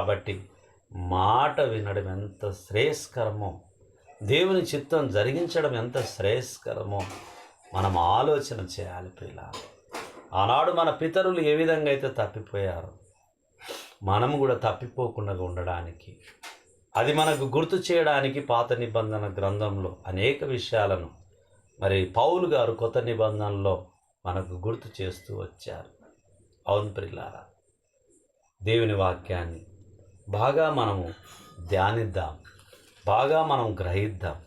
కాబట్టి మాట వినడం ఎంత శ్రేయస్కరమో దేవుని చిత్తం జరిగించడం ఎంత శ్రేయస్కరమో మనం ఆలోచన చేయాలి పిల్ల ఆనాడు మన పితరులు ఏ విధంగా అయితే తప్పిపోయారు మనం కూడా తప్పిపోకుండా ఉండడానికి అది మనకు గుర్తు చేయడానికి పాత నిబంధన గ్రంథంలో అనేక విషయాలను మరి పౌలు గారు కొత్త నిబంధనలో మనకు గుర్తు చేస్తూ వచ్చారు. అవును ప్రిల్లారా దేవుని వాక్యాన్ని బాగా మనము ధ్యానిద్దాం. బాగా మనం గ్రహిద్దాం.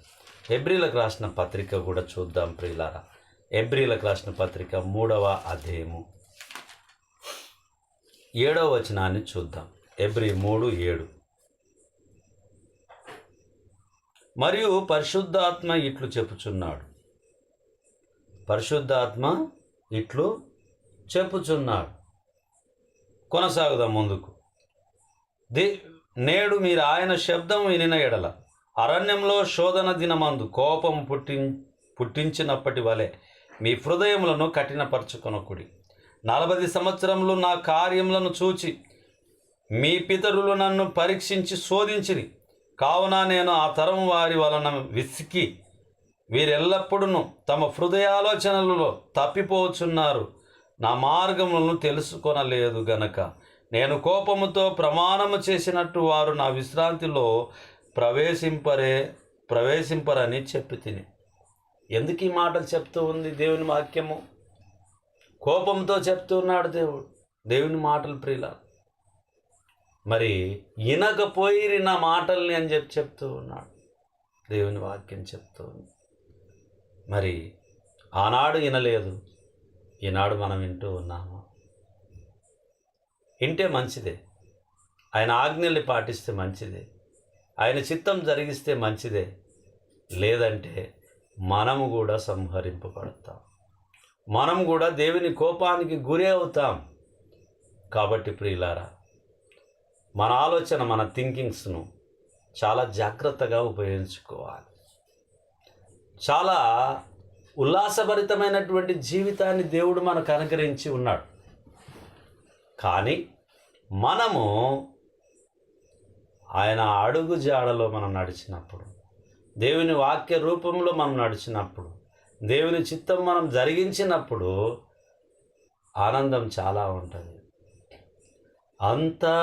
ఎబ్రిలకు రాసిన పత్రిక కూడా చూద్దాం ప్రియులారా. ఎబ్రిలకు రాసిన పత్రిక మూడవ అధ్యాయము. ఏడవ వచనాన్ని చూద్దాం. ఎబ్రి మూడు ఏడు. మరియు పరిశుద్ధాత్మ ఇట్లు చెప్పుచున్నాడు. పరిశుద్ధాత్మ ఇట్లు చెప్పుచున్నాడు. కొనసాగుదాం ముందుకు. దే నేడు మీరు ఆయన శబ్దం వినిన ఎడల. అరణ్యంలో శోధన దినమందు కోపం పుట్టి పుట్టించినప్పటి వలె మీ హృదయములను కఠినపరచుకొనకుడి. నలభై సంవత్సరంలో నా కార్యములను చూచి మీ పితరులు నన్ను పరీక్షించి శోధించిరి. కావున నేను ఆ తరం వారి వలన విసికి వీరెల్లప్పుడూ తమ హృదయాలోచనలలో తప్పిపోచున్నారు. నా మార్గములను తెలుసుకొనలేదు గనక నేను కోపముతో ప్రమాణము చేసినట్టు వారు నా విశ్రాంతిలో ప్రవేశింపరే ప్రవేశింపరని చెప్పి తిని ఎందుకు ఈ మాటలు చెప్తూ ఉంది దేవుని వాక్యము? కోపంతో చెప్తూ ఉన్నాడు దేవుడు. దేవుని మాటలు ప్రియుల మరి ఇనకపోయి నా మాటల్ని అని చెప్పి చెప్తూ ఉన్నాడు. దేవుని వాక్యం చెప్తూ ఉంది. మరి ఆనాడు వినలేదు ఈనాడు మనం వింటూ ఉన్నాము. వింటే మంచిదే. ఆయన ఆజ్ఞల్ని పాటిస్తే మంచిదే. ఆయన చిత్తం జరిగిస్తే మంచిదే. లేదంటే మనము కూడా సంహరింపబడతాం. మనం కూడా దేవుని కోపానికి గురి అవుతాం. కాబట్టి ప్రియులారా మన ఆలోచన మన థింకింగ్స్ను చాలా జాగ్రత్తగా ఉపయోగించుకోవాలి. చాలా ఉల్లాసభరితమైనటువంటి జీవితాన్ని దేవుడు మనకు అనుగ్రహించి ఉన్నాడు. కానీ మనము ఆయన అడుగు జాడలో మనం నడిచినప్పుడు దేవుని వాక్య రూపంలో మనం నడిచినప్పుడు దేవుని చిత్తం మనం జరిగించినప్పుడు ఆనందం చాలా ఉంటుంది. అంతా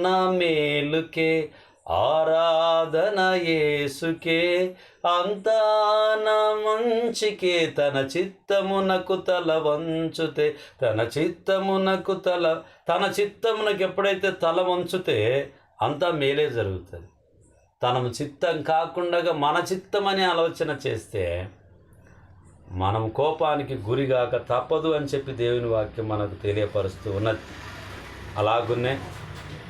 నా మేలుకే ఆరాధన యేసుకే అంతాన మంచికే తన చిత్తమునకు తల వంచుతే తన చిత్తమునకు తల తన చిత్తమునకు ఎప్పుడైతే తల వంచుతే అంతా మేలే జరుగుతుంది. తన చిత్తం కాకుండా మన చిత్తం అని ఆలోచన చేస్తే మనం కోపానికి గురిగాక తప్పదు అని చెప్పి దేవుని వాక్యం మనకు తెలియపరుస్తూ ఉన్నది. అలాగునే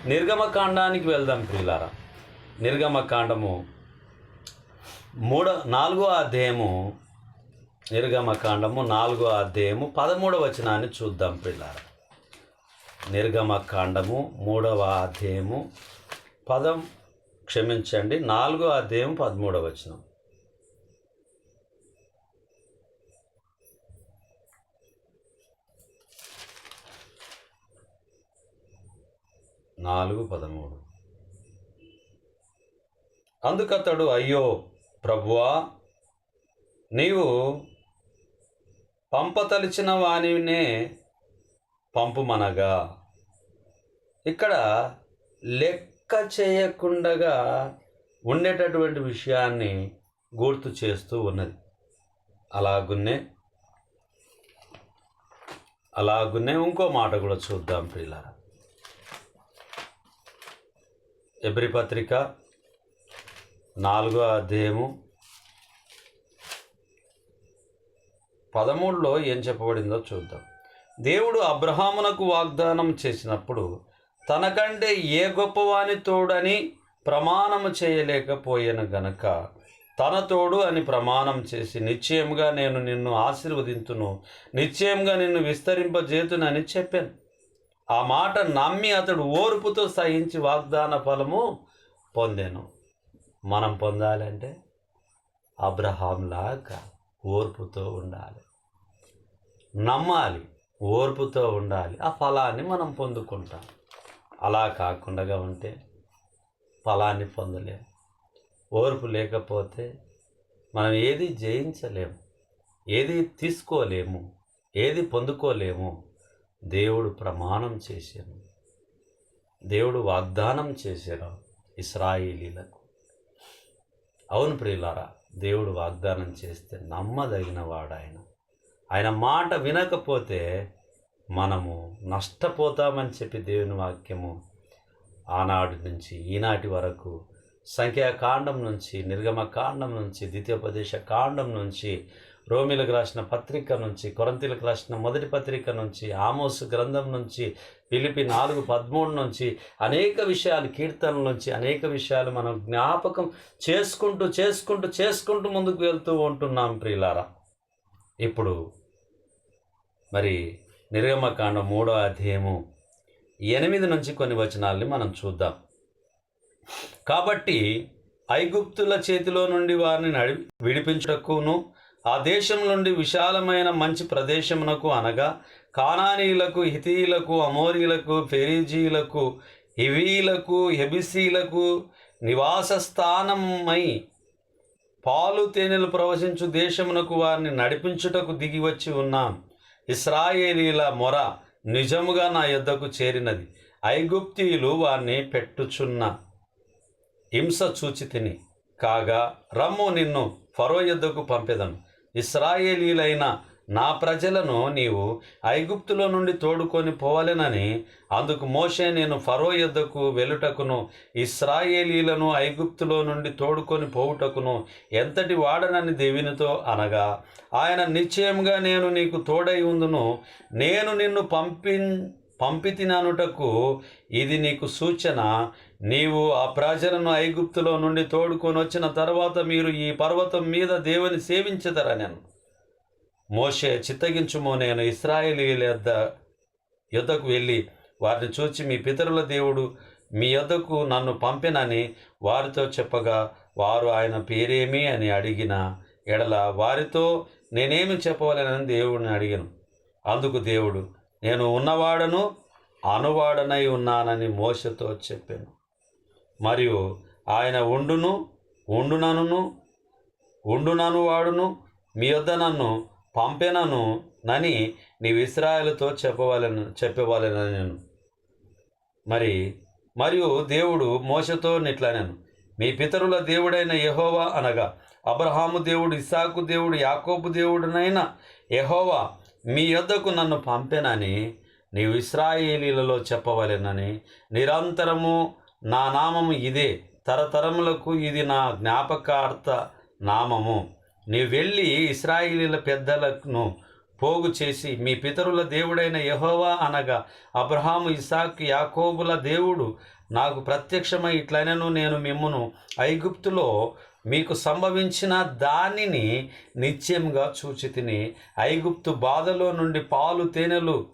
నిర్గమకాండానికి వెళ్దాం ప్రియులారా. నిర్గమకాండము మూడ నాలుగో అధ్యాయము నిర్గమకాండము నాలుగో అధ్యాయము పదమూడవ వచనాన్ని చూద్దాం పిల్లల నిర్గమకాండము మూడవ అధ్యాయము పదం క్షమించండి నాలుగో అధ్యాయం పదమూడవ వచనం. నాలుగు పదమూడు. అందుకతడు అయ్యో ప్రభువా నీవు పంపతలిచిన వానినే పంపుమనగా. ఇక్కడ లెక్క చేయకుండగా ఉండేటటువంటి విషయాన్ని గుర్తు చేస్తూ ఉన్నది. అలాగున్నే అలాగున్నే ఇంకో మాట కూడా చూద్దాం ప్రియులారా. ఎబ్రి పత్రిక నాలుగో అధ్యాయము పదమూడులో ఏం చెప్పబడిందో చూద్దాం. దేవుడు అబ్రహామునకు వాగ్దానం చేసినప్పుడు తనకంటే ఏ గొప్పవాని తోడని ప్రమాణము చేయలేకపోయాను గనక తన తోడు అని ప్రమాణం చేసి నిశ్చయముగా నేను నిన్ను ఆశీర్వదింతును నిశ్చయంగా నిన్ను విస్తరింపజేతునని చెప్పాను. ఆ మాట నమ్మి అతడు ఓర్పుతో సహించి వాగ్దాన ఫలము పొందాను. మనం పొందాలంటే అబ్రహాంలాగా ఓర్పుతో ఉండాలి. నమ్మాలి ఓర్పుతో ఉండాలి. ఆ ఫలాన్ని మనం పొందుకుంటాం. అలా కాకుండా ఉంటే ఫలాన్ని పొందలేము ఓర్పు లేకపోతే మనం ఏది జయించలేము ఏది తీసుకోలేము. ఏది పొందుకోలేము. దేవుడు ప్రమాణం చేశాను దేవుడు వాగ్దానం చేశాను ఇస్రాయిలీలకు. అవును ప్రియులారా దేవుడు వాగ్దానం చేస్తే నమ్మదగిన వాడు ఆయన ఆయన మాట వినకపోతే మనము నష్టపోతామని చెప్పి దేవుని వాక్యము ఆనాటి నుంచి ఈనాటి వరకు సంఖ్యాకాండం నుంచి నిర్గమ కాండం నుంచి ద్వితీయోపదేశ కాండం నుంచి రోమిలకు రాసిన పత్రిక నుంచి కొరంతీలకు రాసిన మొదటి పత్రిక నుంచి ఆమోస్ గ్రంథం నుంచి పిలిపి నాలుగు పదమూడు నుంచి అనేక విషయాలు కీర్తనల నుంచి అనేక విషయాలు మనం జ్ఞాపకం చేసుకుంటూ చేసుకుంటూ చేసుకుంటూ ముందుకు వెళ్తూ ఉంటున్నాం ప్రియులారా. ఇప్పుడు మరి నిర్గమకాండం మూడో అధ్యాయము ఎనిమిది నుంచి కొన్ని వచనాల్ని మనం చూద్దాం. కాబట్టి ఐగుప్తుల చేతిలో నుండి వారిని నడి విడిపించుటకును ఆ దేశం నుండి విశాలమైన మంచి ప్రదేశమునకు అనగా కానానీయులకు హితీయులకు అమోరీలకు ఫెరీజీలకు హివీలకు హెబిసీలకు నివాస స్థానమై పాలు తేనెలు ప్రవశించు దేశమునకు వారిని నడిపించుటకు దిగి వచ్చి ఉన్నాం. ఇస్రాయేలీల మొర నిజముగా నా యొద్దకు చేరినది. ఐగుప్తీయులు వారిని పెట్టుచున్న హింస చూచి తిని కాగా రమ్ము నిన్ను ఫరో యొద్దకు పంపెదను. ఇస్రాయేలీలైన నా ప్రజలను నీవు ఐగుప్తులో నుండి తోడుకొని పోవలెనని అందుకు మోషే నేను ఫరో యొద్దకు వెలుటకును ఇస్రాయేలీలను ఐగుప్తులో నుండి తోడుకొని పోవుటకును ఎంతటి వాడనని దేవునితో అనగా ఆయన నిశ్చయంగా నేను నీకు తోడై ఉందును నేను నిన్ను పంపి పంపితిననుటకు ఇది నీకు సూచన నీవు ఆ ప్రజలను ఐగుప్తులో నుండి తోడుకొని వచ్చిన తర్వాత మీరు ఈ పర్వతం మీద దేవుని సేవించదరనెను మోషే చిత్తగించుమో నేను ఇస్రాయేలీల యొద్ద యొద్దకు వెళ్ళి వారిని చూచి మీ పితరుల దేవుడు మీ యొద్దకు నన్ను పంపినని వారితో చెప్పగా వారు ఆయన పేరేమి అని అడిగిన ఎడల వారితో నేనేమి చెప్పవలేనని దేవుడిని అడిగాను. అందుకు దేవుడు నేను ఉన్నవాడను అనువాడనై ఉన్నానని మోసతో చెప్పాను. మరియు ఆయన ఉండును ఉండునను ఉండునను వాడును మీ యొద్ద నన్ను పంపెనను నని నీవు ఇస్రాయలతో చెప్పవాలను చెప్పవాలని నేను మరి మరియు దేవుడు మోసతో నిట్లనను. మీ పితరుల దేవుడైన యహోవా అనగా అబ్రహాము దేవుడు ఇసాకు దేవుడు యాకోబు దేవుడునైన యహోవా మీ యొద్దకు నన్ను పంపెనని నీవు ఇస్రాయేలీలలో చెప్పవలెనని నిరంతరము నా నామము ఇదే. తరతరములకు ఇది నా జ్ఞాపకార్థ నామము. నీ వెళ్ళి ఇస్రాయిలీల పెద్దలను పోగు చేసి మీ పితరుల దేవుడైన యహోవా అనగా అబ్రహాము ఇసాక్ యాకోబుల దేవుడు నాకు ప్రత్యక్షమై ఇట్లనను నేను మిమ్మను ఐగుప్తులో మీకు సంభవించిన దానిని నిత్యంగా చూచితిని. ఐగుప్తు బాధలో నుండి పాలు తేనెలు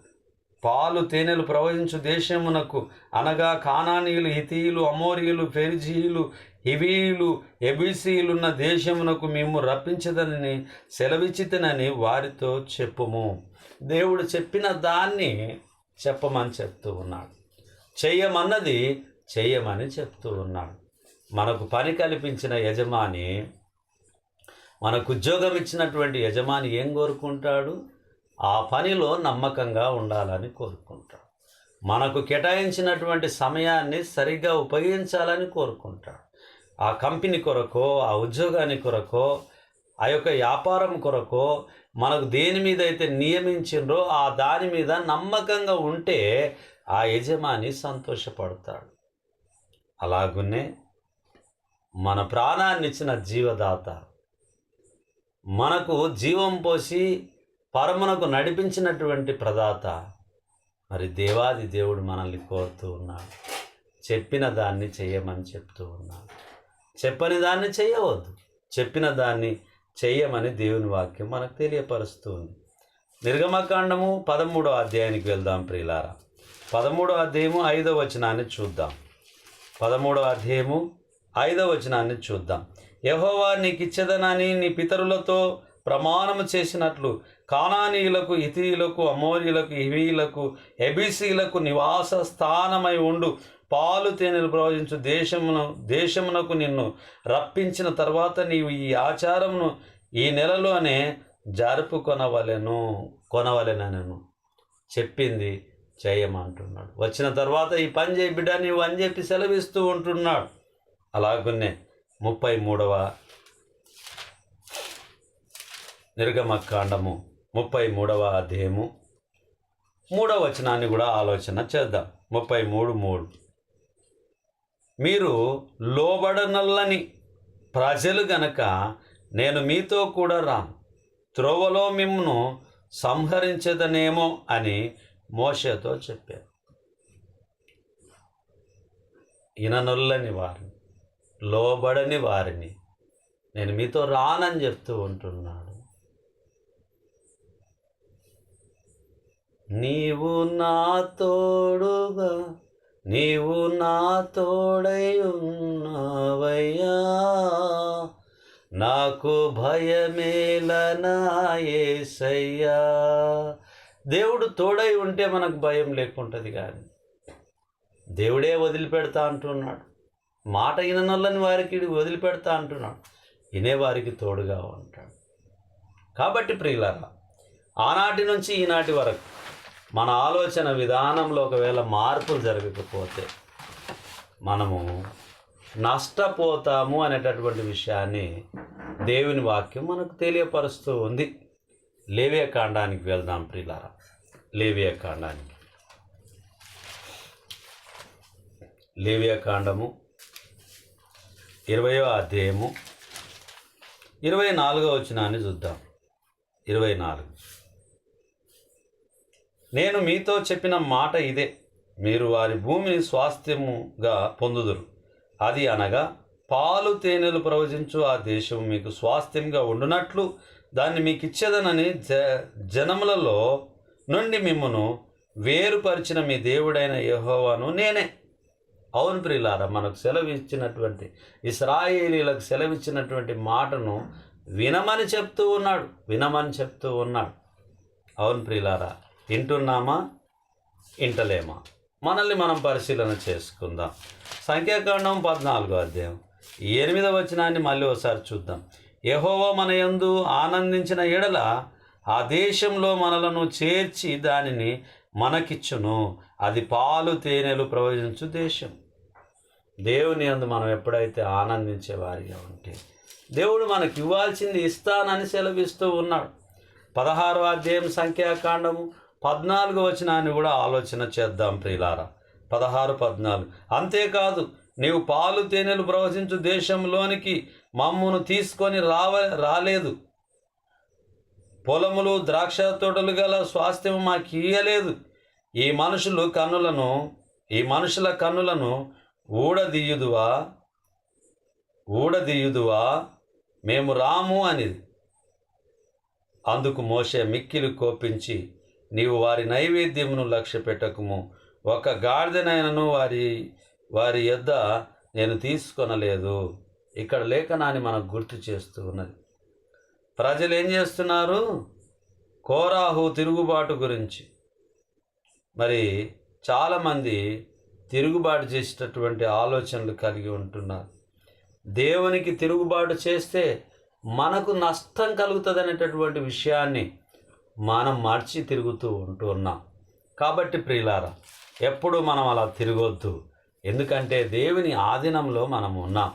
పాలు తేనెలు ప్రవహించు దేశమునకు అనగా కానానీయులు హితీయులు అమోరియులు పెరిజీయులు హివీయులు ఎబిసీయులున్న దేశమునకు మేము రప్పించదనని సెలవిచ్చితనని వారితో చెప్పుము. దేవుడు చెప్పిన దాన్ని చెప్పమని చెప్తూ ఉన్నాడు. చెయ్యమన్నది చెయ్యమని చెప్తూ ఉన్నాడు. మనకు పని కల్పించిన యజమాని మనకు ఉద్యోగం ఇచ్చినటువంటి యజమాని ఏం కోరుకుంటాడు? ఆ పనిలో నమ్మకంగా ఉండాలని కోరుకుంటాడు. మనకు కేటాయించినటువంటి సమయాన్ని సరిగ్గా ఉపయోగించాలని కోరుకుంటాడు. ఆ కంపెనీ కొరకో ఆ ఉద్యోగాన్ని కొరకో ఆ యొక్క వ్యాపారం కొరకో మనకు దేని మీద అయితే నియమించిండ్రో ఆ దాని మీద నమ్మకంగా ఉంటే ఆ యజమాని సంతోషపడతాడు. అలాగునే మన ప్రాణాన్నిచ్చిన జీవదాత మనకు జీవం పోసి పరమునకు నడిపించినటువంటి ప్రదాత మరి దేవాది దేవుడు మనల్ని కోరుతూ ఉన్నాడు. చెప్పిన దాన్ని చేయమని చెప్తూ ఉన్నాడు. చెప్పని దాన్ని చేయవద్దు. చెప్పిన దాన్ని చెయ్యమని దేవుని వాక్యం మనకు తెలియపరుస్తుంది. నిర్గమకాండము పదమూడో అధ్యాయానికి వెళ్దాం ప్రియులారా. పదమూడో అధ్యాయము ఐదో వచనాన్ని చూద్దాం. పదమూడో అధ్యాయము ఐదో వచనాన్ని చూద్దాం. యహోవా నీకు ఇచ్చేదనని నీ పితరులతో ప్రమాణము చేసినట్లు కానానీయులకు ఇతీయులకు అమోరియులకు హివీయులకు ఎబిసీలకు నివాస స్థానమై ఉండు. పాలు తేనెలు ప్రవహించు దేశమును దేశమునకు నిన్ను రప్పించిన తర్వాత నీవు ఈ ఆచారమును ఈ నెలలోనే జరుపుకొనవలెను కొనవలెనను చెప్పింది చేయమంటున్నాడు వచ్చిన తర్వాత ఈ పని చేయి బిడ్డ నీవు అని చెప్పి సెలవిస్తూ ఉంటున్నాడు. అలాగనే ముప్పై మూడవ నిర్గమకాండము ముప్పై మూడవ అధ్యాయము మూడవ వచనాన్ని కూడా ఆలోచన చేద్దాం. ముప్పై మూడు. మూడు మీరు లోబడనల్లని ప్రజలు గనక నేను మీతో కూడా రాను త్రోవలో మిమ్మును సంహరించదనేమో అని మోషతో చెప్పారు. ఇననొల్లని వారిని లోబడని వారిని నేను మీతో రానని చెప్తూ ఉంటున్నాడు. నీవు నా తోడుగా నీవు నా తోడై ఉన్నావయ్యా. నాకు భయమేలనాయేసయ్యా. దేవుడు తోడై ఉంటే మనకు భయం లేకుంటుంది కానీ దేవుడే వదిలిపెడతా అంటున్నాడు. మాట విననొల్లని వారికి వదిలిపెడతా అంటున్నాడు. వినేవారికి తోడుగా ఉంటాడు. కాబట్టి ప్రియులారా ఆనాటి నుంచి ఈనాటి వరకు మన ఆలోచన విధానంలో ఒకవేళ మార్పులు జరగకపోతే మనము నష్టపోతాము అనేటటువంటి విషయాన్ని దేవుని వాక్యం మనకు తెలియపరుస్తూ ఉంది. లేవియ కాండానికి వెళ్దాం ప్రియులారా. లేవియ కాండానికి. లేవియ కాండము ఇరవయో అధ్యాయము ఇరవై నాలుగో వచనాన్ని చూద్దాం. ఇరవై నాలుగు. నేను మీతో చెప్పిన మాట ఇదే. మీరు వారి భూమిని స్వాస్థ్యముగా పొందుదురు. అది అనగా పాలు తేనెలు ప్రవచించు ఆ దేశం మీకు స్వాస్థ్యంగా ఉండునట్లు దాన్ని మీకు ఇచ్చేదనని జ జనములలో నుండి మిమ్మను వేరుపరిచిన మీ దేవుడైన యహోవాను నేనే. అవును ప్రియులారా మనకు సెలవు ఇచ్చినటువంటి ఇస్రాయేలీలకు సెలవిచ్చినటువంటి మాటను వినమని చెప్తూ ఉన్నాడు. వినమని చెప్తూ ఉన్నాడు. అవును ప్రియులారా వింటున్నామా? ఇంటలేమా మనల్ని మనం పరిశీలన చేసుకుందాం. సంఖ్యాకాండం పద్నాలుగో అధ్యాయం. ఎనిమిదవ వచనాన్ని మళ్ళీ ఒకసారి చూద్దాం. యహోవో మన యందు ఆనందించిన ఎడల ఆ దేశంలో మనలను చేర్చి దానిని మనకిచ్చును. అది పాలు తేనెలు ప్రవహించు దేశం. దేవుని యందు మనం ఎప్పుడైతే ఆనందించే వారిగా ఉంటే దేవుడు మనకి ఇవ్వాల్సింది ఇస్తానని సెలవిస్తూ ఉన్నాడు. పదహారో అధ్యాయం సంఖ్యాకాండము. పద్నాలుగు వచనాన్ని కూడా ఆలోచన చేద్దాం ప్రియులారా. పదహారు పద్నాలుగు. అంతేకాదు నీవు పాలు తేనెలు ప్రవచించు దేశంలోనికి మమ్మను తీసుకొని రావ రాలేదు. పొలములు ద్రాక్ష తోటలు గల స్వాస్థ్యం మాకు ఇయ్యలేదు. ఈ మనుషులు కన్నులను ఈ మనుషుల కన్నులను ఊడదీయుదువా? ఊడదీయుదువా? మేము రాము అనేది. అందుకు మోసే మిక్కిలు కోపించి నీవు వారి నైవేద్యమును లక్ష్య పెట్టకము. ఒక గాడిదనైనను వారి వారి యొద్ద నేను తీసుకొనలేదు. ఇక్కడ లేఖనాన్ని మనకు గుర్తు చేస్తూ ఉన్నది. ప్రజలు ఏం చేస్తున్నారు? కోరాహు తిరుగుబాటు గురించి. మరి చాలామంది తిరుగుబాటు చేసేటటువంటి ఆలోచనలు కలిగి ఉంటున్నారు. దేవునికి తిరుగుబాటు చేస్తే మనకు నష్టం కలుగుతుంది అనేటటువంటి విషయాన్ని మనం మార్చి తిరుగుతూ ఉంటూ ఉన్నాం. కాబట్టి ప్రియులారా ఎప్పుడు మనం అలా తిరగొద్దు. ఎందుకంటే దేవుని ఆధీనంలో మనం ఉన్నాం.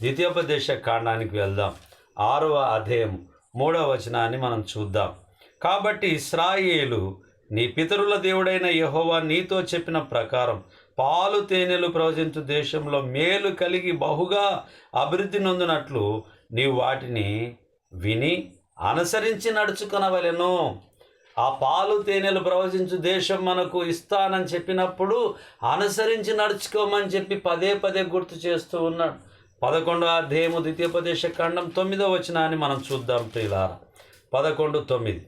ద్వితీయోపదేశ కాండానికి వెళ్దాం. ఆరవ అధ్యాయం మూడవ వచనాన్ని మనం చూద్దాం. కాబట్టి ఇస్రాయేలు నీ పితరుల దేవుడైన యహోవా నీతో చెప్పిన ప్రకారం పాలు తేనెలు ప్రవచించు దేశంలో మేలు కలిగి బహుగా అభివృద్ధి నొందినట్లు నీవు వాటిని విని అనుసరించి నడుచుకునవలెను. ఆ పాలు తేనెలు ప్రవచించు దేశం మనకు ఇస్తానని చెప్పినప్పుడు అనుసరించి నడుచుకోమని చెప్పి పదే పదే గుర్తు చేస్తూ ఉన్నాడు. పదకొండో అధ్యాయము ద్వితీయోపదేశ ఖండం తొమ్మిదో వచనాన్ని మనం చూద్దాం ప్రియులార. పదకొండు తొమ్మిది.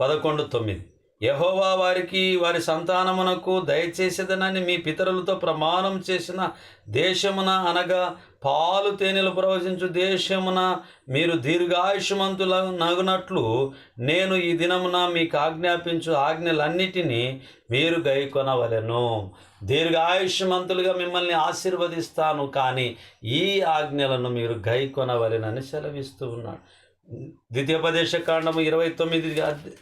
పదకొండు తొమ్మిది. యహోవా వారికి వారి సంతానమునకు దయచేసేదనని మీ పితరులతో ప్రమాణం చేసిన దేశమున అనగా పాలు తేనెలు ప్రవచించు దేశమున మీరు దీర్ఘాయుషమంతుల నగునట్లు నేను ఈ దినమున మీకు ఆజ్ఞాపించు ఆజ్ఞలన్నిటినీ మీరు గైకొనవలెను. దీర్ఘాయుష్యమంతులుగా మిమ్మల్ని ఆశీర్వదిస్తాను కానీ ఈ ఆజ్ఞలను మీరు గైకొనవలెనని సెలవిస్తూ ఉన్నాడు. ద్వితీయోపదేశ కాండము ఇరవై తొమ్మిది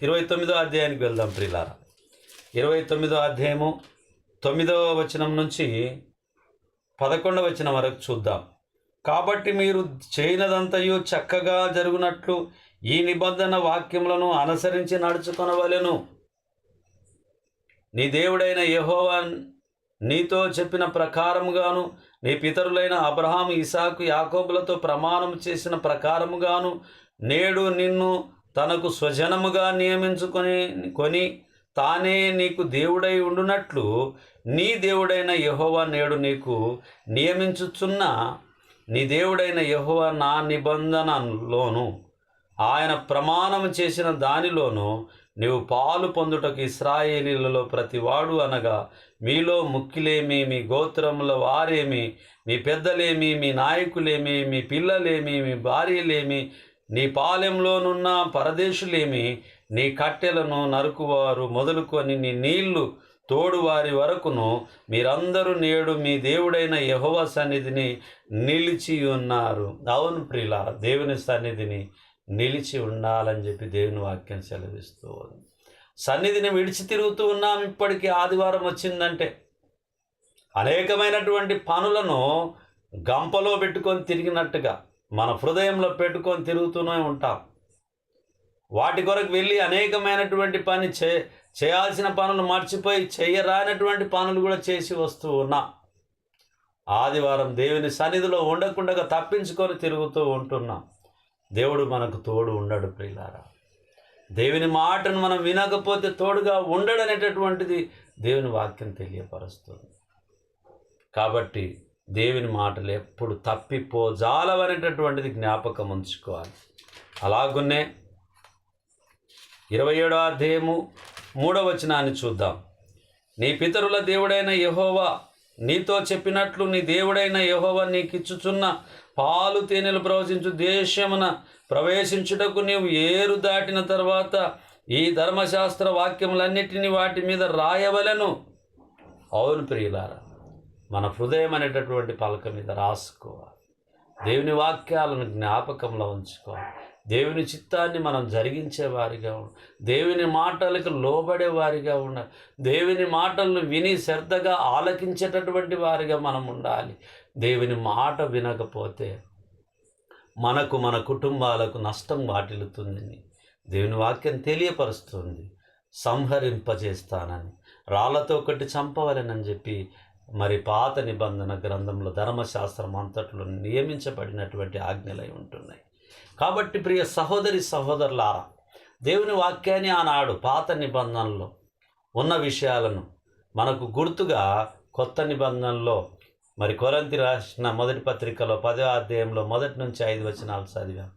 ఇరవై తొమ్మిదో అధ్యాయానికి వెళ్దాం ప్రిలారా. ఇరవై తొమ్మిదో అధ్యాయము తొమ్మిదవ వచనం నుంచి పదకొండవ వచ్చిన వరకు చూద్దాం. కాబట్టి మీరు చేయనదంతయు చక్కగా జరుగునట్లు ఈ నిబంధన వాక్యములను అనుసరించి నడుచుకొనవలెను. నీ దేవుడైన యహోవాన్ నీతో చెప్పిన ప్రకారముగాను నీ పితరులైన అబ్రహాం ఇసాకు యాకోబులతో ప్రమాణం చేసిన ప్రకారముగాను నేడు నిన్ను తనకు స్వజనముగా నియమించుకొని కొని తానే నీకు దేవుడై ఉండునట్లు నీ దేవుడైన యహోవా నేడు నీకు నియమించుచున్న. నీ దేవుడైన యహోవా నా నిబంధనలోను ఆయన ప్రమాణం చేసిన దానిలోను నీవు పాలు పొందుటకు ఇస్రాయేలీలలో ప్రతివాడు అనగా మీలో ముక్కిలేమి మీ గోత్రముల వారేమి మీ పెద్దలేమి మీ నాయకులేమి మీ పిల్లలేమి మీ భార్యలేమి నీ పాలెంలోనున్న పరదేశులేమి నీ కట్టెలను నరుకువారు మొదలుకొని నీ నీళ్ళు తోడువారి వరకును మీరందరూ నేడు మీ దేవుడైన యహోవ సన్నిధిని నిలిచి ఉన్నారు. అవును ప్రియుల దేవుని సన్నిధిని నిలిచి ఉండాలని చెప్పి దేవుని వాక్యం సెలవిస్తూ ఉంది. సన్నిధిని విడిచి తిరుగుతూ ఉన్నాం ఇప్పటికీ ఆదివారం వచ్చిందంటే. అనేకమైనటువంటి పనులను గంపలో పెట్టుకొని తిరిగినట్టుగా మన హృదయంలో పెట్టుకొని తిరుగుతూనే ఉంటాం. వాటి కొరకు వెళ్ళి అనేకమైనటువంటి పని చే చేయాల్సిన పనులు మర్చిపోయి చేయరానటువంటి పనులు కూడా చేసి వస్తూ ఉన్నా. ఆదివారం దేవుని సన్నిధిలో ఉండకుండా తప్పించుకొని తిరుగుతూ ఉంటున్నాం. దేవుడు మనకు తోడు ఉండడు ప్రియులారా. దేవుని మాటను మనం వినకపోతే తోడుగా ఉండడనేటటువంటిది దేవుని వాక్యం తెలియపరుస్తుంది. కాబట్టి దేవుని మాటలు ఎప్పుడు తప్పిపోజాలవనేటటువంటిది జ్ఞాపకం ఉంచుకోవాలి. అలాగున్నే ఇరవై ఏడో అధ్యాయము మూడవ వచనాన్ని చూద్దాం. నీ పితరుల దేవుడైన యహోవా నీతో చెప్పినట్లు నీ దేవుడైన యహోవా నీకిచ్చుచున్న పాలు తేనెలు ప్రవచించు దేశమున ప్రవేశించుటకు నీవు ఏరు దాటిన తర్వాత ఈ ధర్మశాస్త్ర వాక్యములన్నిటినీ వాటి మీద రాయవలను. అవును ప్రియులారా మన హృదయం అనేటటువంటి పలక మీద రాసుకోవాలి. దేవుని వాక్యాలను జ్ఞాపకంలో ఉంచుకోవాలి. దేవుని చిత్తాన్ని మనం జరిగించే వారిగా ఉండ దేవుని మాటలకు లోబడే వారిగా ఉండాలి దేవుని మాటలను విని శ్రద్ధగా ఆలకించేటటువంటి వారిగా మనం ఉండాలి. దేవుని మాట వినకపోతే మనకు మన కుటుంబాలకు నష్టం వాటిల్లుతుందని దేవుని వాక్యం తెలియపరుస్తుంది. సంహరింపజేస్తానని రాళ్ళతో ఒకటి చంపవలెనని చెప్పి మరి పాత నిబంధన గ్రంథంలో ధర్మశాస్త్రం అంతట్లో నియమించబడినటువంటి ఆజ్ఞలై ఉంటున్నాయి. కాబట్టి ప్రియ సహోదరి సహోదరులారా దేవుని వాక్యాన్ని ఆనాడు పాత నిబంధనలో ఉన్న విషయాలను మనకు గుర్తుగా కొత్త నిబంధనలో మరి కొరంతి రాసిన మొదటి పత్రికలో పదో అధ్యాయంలో మొదటి నుంచి ఐదు వచనాలు చదివాం.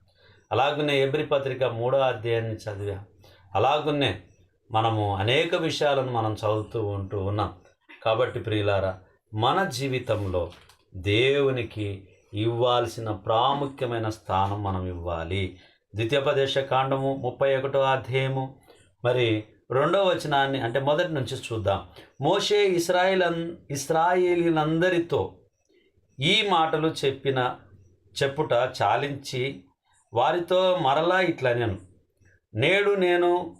అలాగనే ఎబ్రి పత్రిక మూడో అధ్యాయాన్ని చదివాం. అలాగున్నే మనము అనేక విషయాలను మనం చదువుతూ ఉంటూ ఉన్నాం. కాబట్టి ప్రియులారా మన జీవితంలో దేవునికి ఇవ్వాల్సిన ప్రాముఖ్యమైన స్థానం మనం ఇవ్వాలి. ద్వితీయోపదేశ కాండము ముప్పై ఒకటో అధ్యాయము. మరి రెండవ వచనాన్ని అంటే మొదటి నుంచి చూద్దాం. మోషే ఇస్రాయిల్ ఇస్రాయేలీలందరితో ఈ మాటలు చెప్పిన చెప్పుట చాలించి వారితో మరలా ఇట్లా నేను నేడు నేను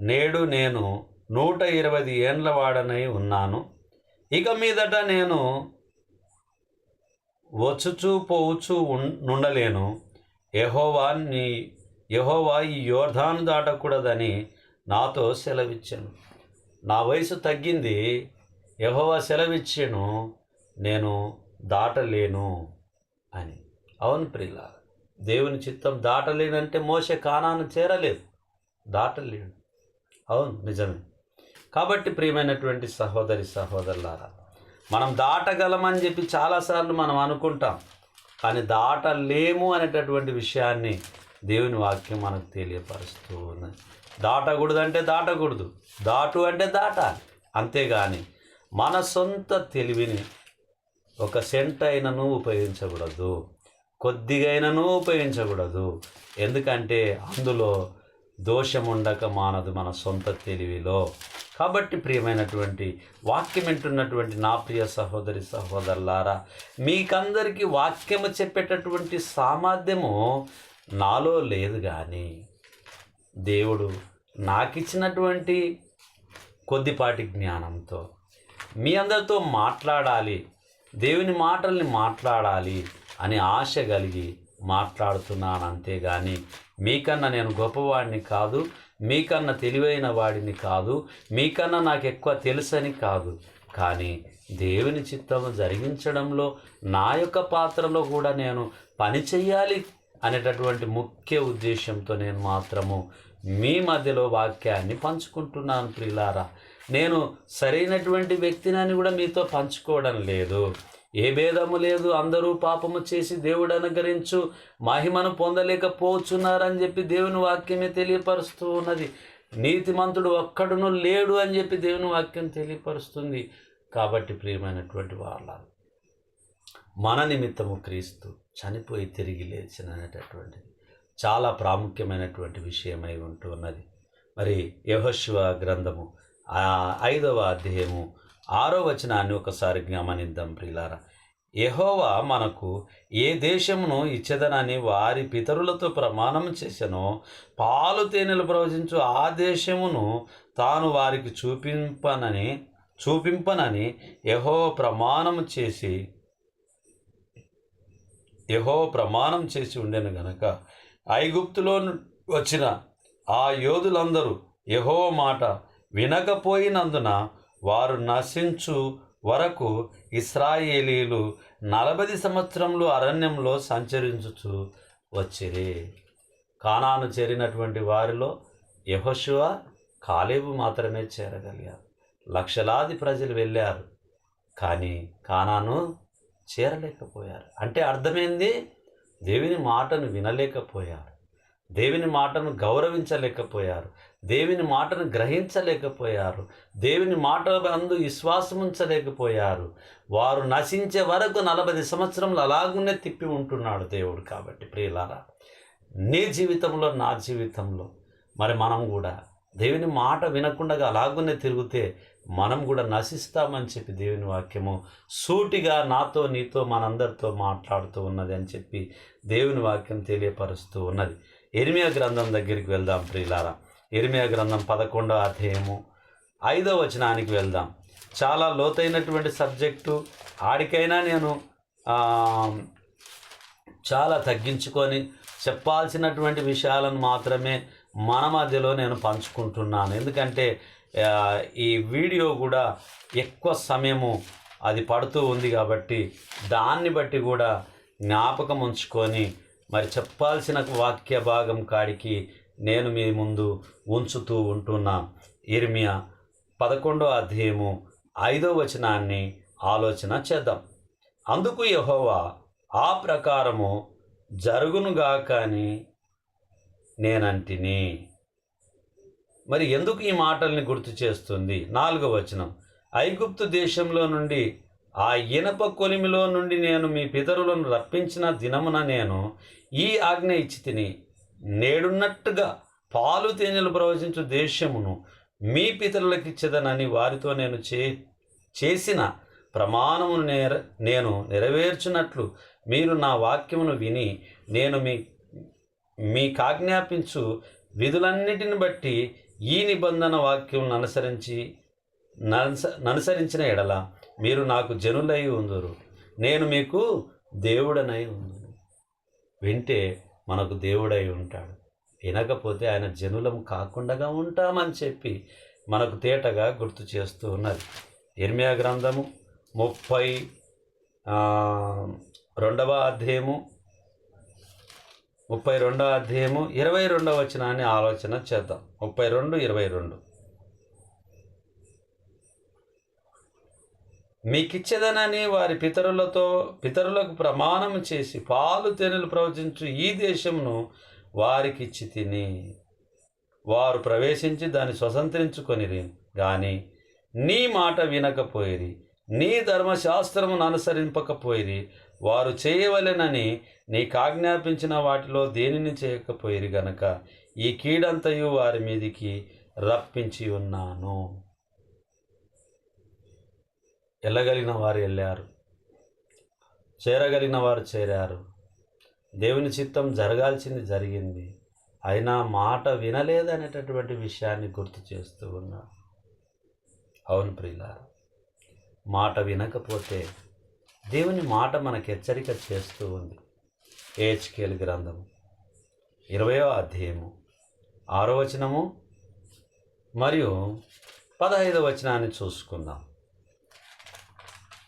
నేడు నేను నూట ఇరవై ఏండ్ల వాడనై ఉన్నాను. ఇక మీదట నేను వచ్చుచూ పోవచ్చు నుండలేను. యహోవా నీ యహోవా ఈ యోర్ధాను దాటకూడదని నాతో సెలవిచ్చాను. నా వయసు తగ్గింది. యహోవా సెలవిచ్చాను. నేను దాటలేను అని. అవును ప్రియుల దేవుని చిత్తం దాటలేనంటే మోసే కానాను చేరలేదు. దాటలేడు. అవును నిజమే. కాబట్టి ప్రియమైనటువంటి సహోదరి సహోదరులారా మనం దాటగలమని చెప్పి చాలాసార్లు మనం అనుకుంటాం కానీ దాటలేము అనేటటువంటి విషయాన్ని దేవుని వాక్యం మనకు తెలియపరుస్తూ ఉన్నది దాటకూడదు అంటే దాటకూడదు దాటు అంటే దాటాలి. అంతేగాని మన సొంత తెలివిని ఒక సెంట్ అయినను ఉపయోగించకూడదు కొద్దిగైనను ఉపయోగించకూడదు. ఎందుకంటే అందులో దోషం ఉండక మానదు మన సొంత తెలివిలో. కాబట్టి ప్రియమైనటువంటి వాక్యం వింటున్నటువంటి నా ప్రియ సహోదరి సహోదరులారా మీకందరికీ వాక్యము చెప్పేటటువంటి సామర్థ్యము నాలో లేదు కానీ దేవుడు నాకిచ్చినటువంటి కొద్దిపాటి జ్ఞానంతో మీ అందరితో మాట్లాడాలి దేవుని మాటల్ని మాట్లాడాలి అని ఆశ కలిగి మాట్లాడుతున్నాను అంతేగాని మీకన్నా నేను గొప్పవాడిని కాదు మీకన్నా తెలివైన వాడిని కాదు మీకన్నా నాకు ఎక్కువ తెలుసని కాదు. కానీ దేవుని చిత్తము జరిగించడంలో నా యొక్క పాత్రలో కూడా నేను పని చెయ్యాలి అనేటటువంటి ముఖ్య ఉద్దేశంతో నేను మాత్రము మీ మధ్యలో వాక్యాన్ని పంచుకుంటున్నాను ప్రిలారా నేను సరైనటువంటి వ్యక్తినని కూడా మీతో పంచుకోవడం లేదు. ఏ భేదము లేదు అందరూ పాపము చేసి దేవుడు అనుగ్రహించు. మహిమను పొందలేకపోతున్నారని చెప్పి దేవుని వాక్యమే తెలియపరుస్తూ ఉన్నది. నీతిమంతుడు ఒక్కడును లేడు అని చెప్పి దేవుని వాక్యం తెలియపరుస్తుంది. కాబట్టి ప్రియమైనటువంటి వాళ్ళ మన నిమిత్తము క్రీస్తు చనిపోయి తిరిగి లేచిన అనేటటువంటిది చాలా ప్రాముఖ్యమైనటువంటి విషయమై ఉంటున్నది మరి యహోశివ గ్రంథము ఆ ఐదవ అధ్యాయము ఆరో వచనాన్ని ఒకసారి గమనిద్దాం ప్రియులారా. యహోవా మనకు ఏ దేశమును ఇచ్చేదనని వారి పితరులతో ప్రమాణం చేసెనో పాలు తేనెలు ప్రవచించు ఆ దేశమును తాను వారికి చూపింపనని చూపింపనని యహో ప్రమాణం చేసి యహో ప్రమాణం చేసి ఉండెను గనక. ఐగుప్తులో వచ్చిన ఆ యోధులందరూ యహో మాట వినకపోయినందున వారు నశించు వరకు ఇస్రాయేలీలు నలభై సంవత్సరంలో అరణ్యంలో సంచరించుచు వచ్చిరి. కానాను చేరినటువంటి వారిలో యహోశివ కాలేబు మాత్రమే చేరగలిగారు లక్షలాది ప్రజలు వెళ్ళారు కానీ కానాను చేరలేకపోయారు. అంటే అర్థమైంది? దేవుని మాటను వినలేకపోయారు. దేవుని మాటను గౌరవించలేకపోయారు. దేవుని మాటను గ్రహించలేకపోయారు. దేవుని మాట అందు విశ్వాసం ఉంచలేకపోయారు. వారు నశించే వరకు నలభై సంవత్సరములు అలాగునే తిప్పి ఉంటున్నాడు దేవుడు కాబట్టి ప్రియులారా నీ జీవితంలో నా జీవితంలో మరి మనం కూడా దేవుని మాట వినకుండా అలాగునే తిరిగితే మనం కూడా నశిస్తామని చెప్పి దేవుని వాక్యము సూటిగా నాతో నీతో మనందరితో మాట్లాడుతూ ఉన్నది అని చెప్పి దేవుని వాక్యం తెలియపరుస్తూ ఉన్నది. ఎరిమియా గ్రంథం దగ్గరికి వెళ్దాం ప్రియులారా. ఇరిమియా గ్రంథం పదకొండవ అధ్యాయము ఐదవ వచనానికి వెళ్దాం. చాలా లోతైనటువంటి సబ్జెక్టు. ఆడికైనా నేను చాలా తగ్గించుకొని చెప్పాల్సినటువంటి విషయాలను మాత్రమే మన మధ్యలో నేను పంచుకుంటున్నాను. ఎందుకంటే ఈ వీడియో కూడా ఎక్కువ సమయము అది పడుతూ ఉంది కాబట్టి దాన్ని బట్టి కూడా జ్ఞాపకం ఉంచుకొని మరి చెప్పాల్సిన వాక్య భాగం కాడికి నేను మీ ముందు ఉంచుతూ ఉంటున్నా ఇర్మియా పదకొండో అధ్యాయము ఐదో వచనాన్ని ఆలోచన చేద్దాం. అందుకు యహోవా ఆ ప్రకారము జరుగునుగా అని నేనంటిని. మరి ఎందుకు ఈ మాటల్ని గుర్తు చేస్తుంది? నాలుగో వచనం. ఐగుప్తు దేశంలో నుండి ఆ ఇనప కొలిమిలో నుండి నేను మీ పితరులను రప్పించిన దినమున నేను ఈ ఆజ్ఞ ఇచ్చి తిని నేడున్నట్టుగా పాలు తేనెలు ప్రవచించు దేశమును మీ పితరులకు ఇచ్చేదనని వారితో నేను చే చేసిన ప్రమాణమును నేర నేను నెరవేర్చినట్లు మీరు నా వాక్యమును విని నేను మీ మీకాజ్ఞాపించు విధులన్నిటిని బట్టి ఈ నిబంధన వాక్యం అనుసరించి ననుసరించిన ఎడల మీరు నాకు జనులై ఉందరు. నేను మీకు దేవుడనై ఉందరు వింటే మనకు దేవుడై ఉంటాడు. వినకపోతే ఆయన జనులం కాకుండా ఉంటామని చెప్పి మనకు తేటగా గుర్తు చేస్తూ ఉన్నది. ఇర్మియా గ్రంథము ముప్పై రెండవ అధ్యాయము ముప్పై రెండవ అధ్యాయము ఇరవై రెండవ వచనాన్ని ఆలోచన చేద్దాం. ముప్పై రెండు ఇరవై రెండు. మీకిచ్చేదనని వారి పితరులతో పితరులకు ప్రమాణం చేసి పాలు తేనెలు ప్రవచించు ఈ దేశమును వారికిచ్చి తిని వారు ప్రవేశించి దాన్ని స్వతంత్రించుకొనిరి. కానీ నీ మాట వినకపోయిరి నీ ధర్మశాస్త్రమును అనుసరింపకపోయిరి వారు చేయవలెనని నీకు ఆజ్ఞాపించిన వాటిలో దేనిని చేయకపోయిరి గనక ఈ కీడంతయు వారి మీదికి రప్పించి ఉన్నాను వెళ్ళగలిగిన వారు వెళ్ళారు చేరగలిగిన వారు చేరారు. దేవుని చిత్తం జరగాల్సింది జరిగింది. అయినా మాట వినలేదనేటటువంటి విషయాన్ని గుర్తు చేస్తూ ఉన్నా అవును ప్రియులారు మాట వినకపోతే దేవుని మాట మనకు హెచ్చరిక చేస్తూ ఉంది. ఏహెచ్కేల్ గ్రంథము ఇరవయో అధ్యాయము ఆరో వచనము మరియు పదహైదవ వచనాన్ని చూసుకుందాం.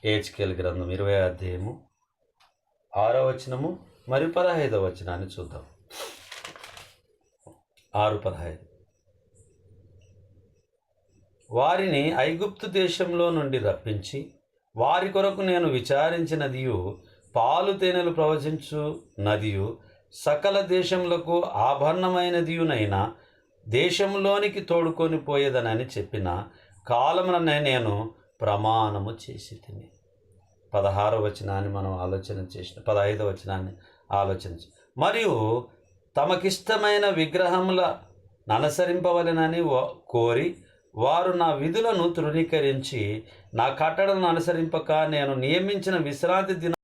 ఏహెచ్కేల్ గ్రంథం ఇరవై అధ్యాయము ఆరో వచనము మరియు పదహైదో వచనాన్ని చూద్దాం. ఆరు పదహైదు. వారిని ఐగుప్తు దేశంలో నుండి రప్పించి వారి కొరకు నేను విచారించినదియు పాలు తేనెలు ప్రవచించు నదియు సకల దేశములకు ఆభరణమైనదియునైనా దేశంలోనికి తోడుకొని పోయేదనని చెప్పిన కాలమున నేను ప్రమాణము చేసి తిని పదహారవ వచనాన్ని మనం ఆలోచన చేసిన పదహైదవ వచనాన్ని ఆలోచన మరియు తమకిష్టమైన విగ్రహముల అనుసరింపవలెనని కోరి వారు నా విధులను తృణీకరించి నా కట్టడలను అనుసరింపక నేను నియమించిన విశ్రాంతి దిన